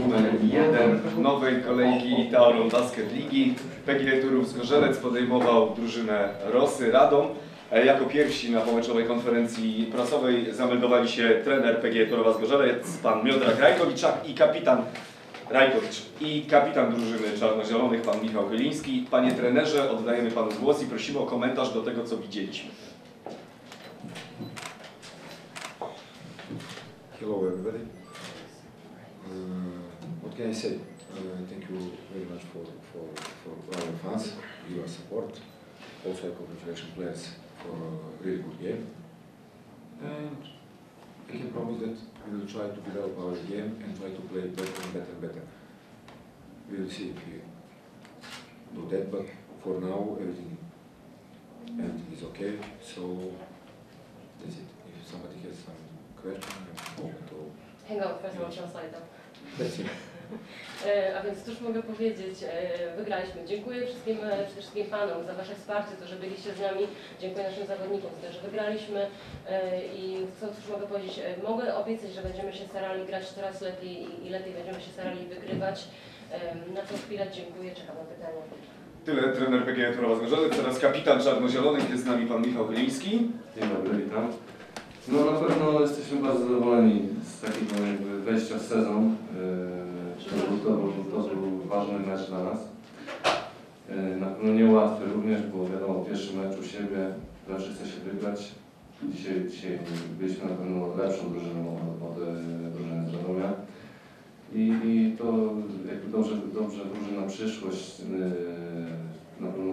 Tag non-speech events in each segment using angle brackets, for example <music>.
numer 1 nowej kolejki Tauron Basket Ligi. PGE Turów Zgorzelec podejmował drużynę Rosy Radom. E, Jako pierwsi na pomeczowej konferencji prasowej zameldowali się trener PGE Turowa Zgorzelec, pan Miodrak Rajkowiczak i kapitan Rajkowicz i kapitan drużyny czarno-zielonych, pan Michał Chyliński. Panie trenerze, oddajemy panu głos i prosimy o komentarz do tego, co widzieliśmy. Hello everybody. What can I say? Uh, thank you very much for, for, for our fans, your support. Also I congratulate players for a really good game. And I can promise that we will try to develop our game and try to play better and better and better. We will see if we do that, but for now everything, everything is okay. So that's it. If somebody has some question, I'm open to Hang on, first one translate. That's E, A więc cóż mogę powiedzieć, e, wygraliśmy. Dziękuję wszystkim, e, przede wszystkim Panom za Wasze wsparcie, to, że byliście z nami. Dziękuję naszym zawodnikom za to, że wygraliśmy. I co cóż mogę powiedzieć, mogę obiecać, że będziemy się starali grać coraz lepiej i- lepiej będziemy się starali wygrywać. Na tą chwilę dziękuję, czekam na pytania. Tyle trener PGE Turowa Zgorzelec, teraz kapitan czarno-zielonych, jest z nami pan Michał Chyliński. Dzień dobry, witam. No na pewno jesteśmy bardzo zadowoleni z takiego jakby wejścia w sezon. Yy, To był, to, był, to był ważny mecz dla nas. Yy, Na pewno niełatwy również, bo wiadomo, pierwszy mecz u siebie, zawsze chce się wygrać. Dzisiaj, dzisiaj byliśmy na pewno lepszą drużyną od, od e, drużyny z Radomia. I, I to jakby dobrze, dobrze wróży na przyszłość. Na pewno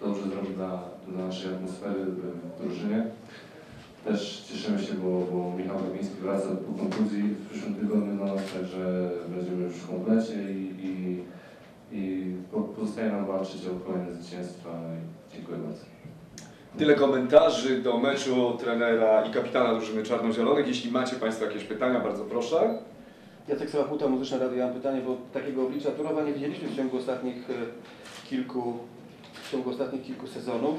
dobrze zrobi dla, dla naszej atmosfery w drużynie. Też cieszymy się, bo, bo Michał Kawiński wraca po kontuzji w przyszłym tygodniu do nas, także będziemy już w komplecie i, i, i po- pozostaje nam walczyć o kolejne zwycięstwa. I Dziękuję bardzo. Tyle komentarzy do meczu trenera i kapitana drużyny czarno-zielonych. Jeśli macie Państwo jakieś pytania, bardzo proszę. Jacek Sałaputa, Muzyczne Radio. Ja mam pytanie, bo takiego oblicza Turowa nie widzieliśmy w ciągu ostatnich e, kilku, w ciągu ostatnich kilku sezonów.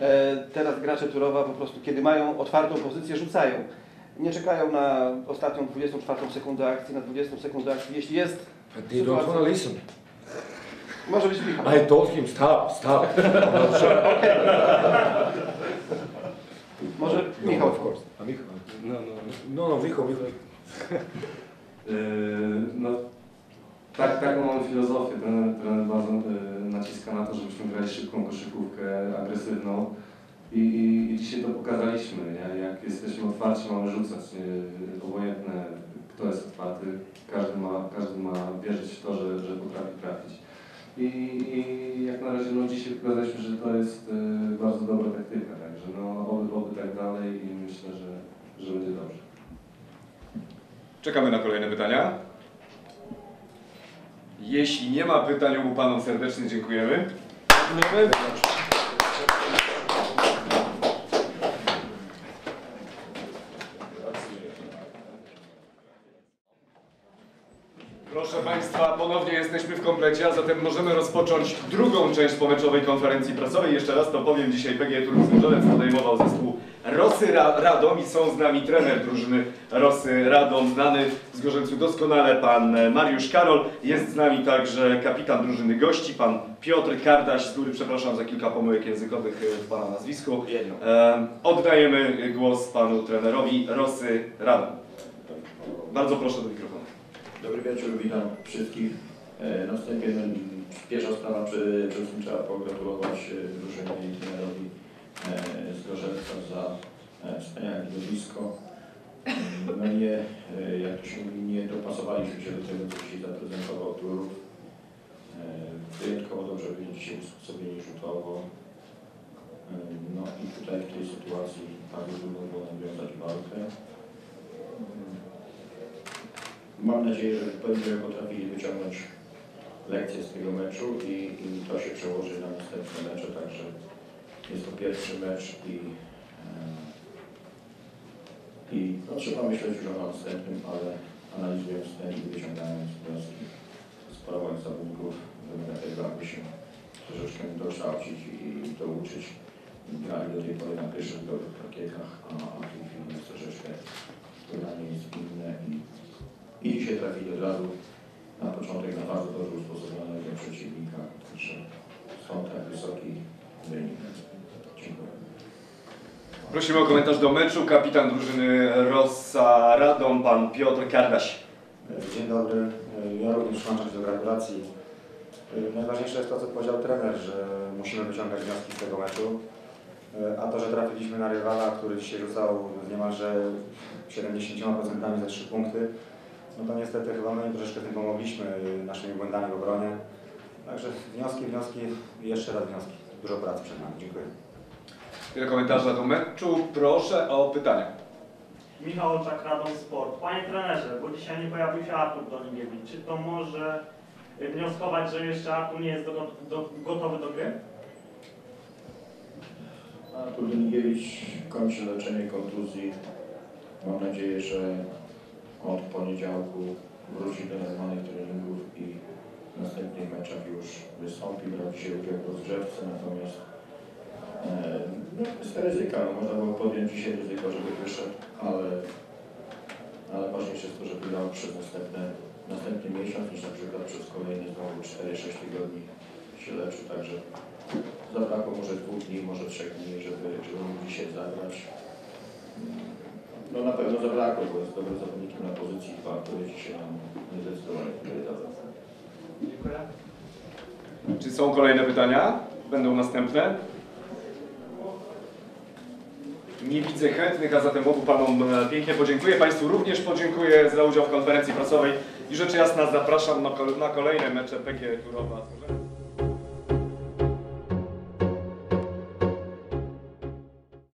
No. E, Teraz gracze Turowa po prostu, kiedy mają otwartą pozycję, rzucają. Nie czekają na ostatnią 24 sekundę akcji, na 20 sekundę akcji. Jeśli jest, But they don't want to listen. może być Michał. I told him stop, stop. <laughs> Może No, Michał. of course. A Michał. No, no. No, no, Michał, Michał. Yy, <laughs> no, tak, taką mamy filozofię. Trener, trener bardzo yy, naciska na to, żebyśmy grali szybką koszykówkę, agresywną. I, i, I dzisiaj to pokazaliśmy, nie? jak jesteśmy otwarci, mamy rzucać, obojętne kto jest otwarty, każdy ma, każdy ma wierzyć w to, że, że potrafi trafić. I, I jak na razie no, dzisiaj pokazaliśmy, że to jest yy, bardzo dobra taktyka, także no, oby, oby tak dalej i myślę, że, że będzie dobrze. Czekamy na kolejne pytania. Jeśli nie ma pytań, obu Panom serdecznie dziękujemy. Dziękujemy. Proszę Państwa, ponownie jesteśmy w komplecie, a zatem możemy rozpocząć drugą część pomeczowej konferencji prasowej. Jeszcze raz to powiem, dzisiaj Turów Zgorzelec podejmował zespół Rosy Ra Radom i są z nami trener drużyny Rosy Radom, znany w Zgorzelcu doskonale pan Mariusz Karol. Jest z nami także kapitan drużyny gości, pan Piotr Kardaś, z który przepraszam za kilka pomyłek językowych w pana nazwisku. E, oddajemy głos panu trenerowi Rosy Radom. Bardzo proszę do mikrofonu. Dobry wieczór, witam wszystkich. E, Na wstępie no, pierwsza sprawa, przede wszystkim trzeba pogratulować e, drużynie i trenerowi e, z Gorzelca za wspaniałe widowisko. No nie, jak to się mówi, nie dopasowaliśmy się do tego, co dzisiaj zaprezentował Turów. Wyjątkowo dobrze byli dzisiaj usposobieni rzutowo. No i tutaj w tej sytuacji bardzo trudno było nawiązać walkę. Mam nadzieję, że będziemy potrafili wyciągnąć lekcje z tego meczu i, i to się przełoży na następne mecze, także jest to pierwszy mecz i, i no, trzeba myśleć już o następnym, ale analizując ten i wyciągając wnioski z poramowych zawodników, wymaga tego, aby się troszeczkę dokształcić i douczyć. Grali do tej pory na pierwszych dobrych rakietach, a, w tej chwili jest troszeczkę granie jest inne i i dzisiaj trafili od razu na początek na bardzo dobrze usposobionego przeciwnika, także są tak wysoki wynik. Dziękuję. Prosimy o komentarz do meczu. Kapitan drużyny Rossa Radom, pan Piotr Kardaś. Dzień dobry. Ja również się do gratulacji. Najważniejsze jest to, co powiedział trener, że musimy wyciągać wnioski z tego meczu. A to, że trafiliśmy na rywala, który dzisiaj rzucał niemalże 70% za 3 punkty, no to niestety chyba my troszeczkę tym pomogliśmy naszymi błędami w obronie. Także wnioski, wnioski i jeszcze raz wnioski. Dużo pracy przed nami. Dziękuję. Wiele komentarzy do meczu. Proszę o pytania. Michał Oczak, Radom Sport. Panie trenerze, bo dzisiaj nie pojawił się Artur Donigiewicz. Czy to może y, wnioskować, że jeszcze Artur nie jest do, do, gotowy do gry? Artur Donigiewicz kończy leczenie kontuzji. Mam nadzieję, że od poniedziałku wróci do normalnych treningów i w następnych meczach już wystąpi. Brał dzisiaj udział w rozgrzewce, natomiast e, no, kwestia ryzyka. No, można było podjąć dzisiaj ryzyko, żeby wyszedł, ale, ale ważniejsze jest to, żeby grał przez następne, następny miesiąc niż na przykład przez kolejne znowu 4-6 tygodni się leczył. Także zabrakło może dwóch dni, może trzech dni, żeby, żeby mógł dzisiaj zagrać. No na pewno zabrakło, bo jest dobrym zawodnikiem na pozycji 2, który dzisiaj nam zdecydowanie. Dziękuję. Czy są kolejne pytania? Będą następne? Nie widzę chętnych, a zatem obu panom e, pięknie podziękuję. Państwu również podziękuję za udział w konferencji prasowej i rzecz jasna zapraszam na kolejne mecze PG Turowa.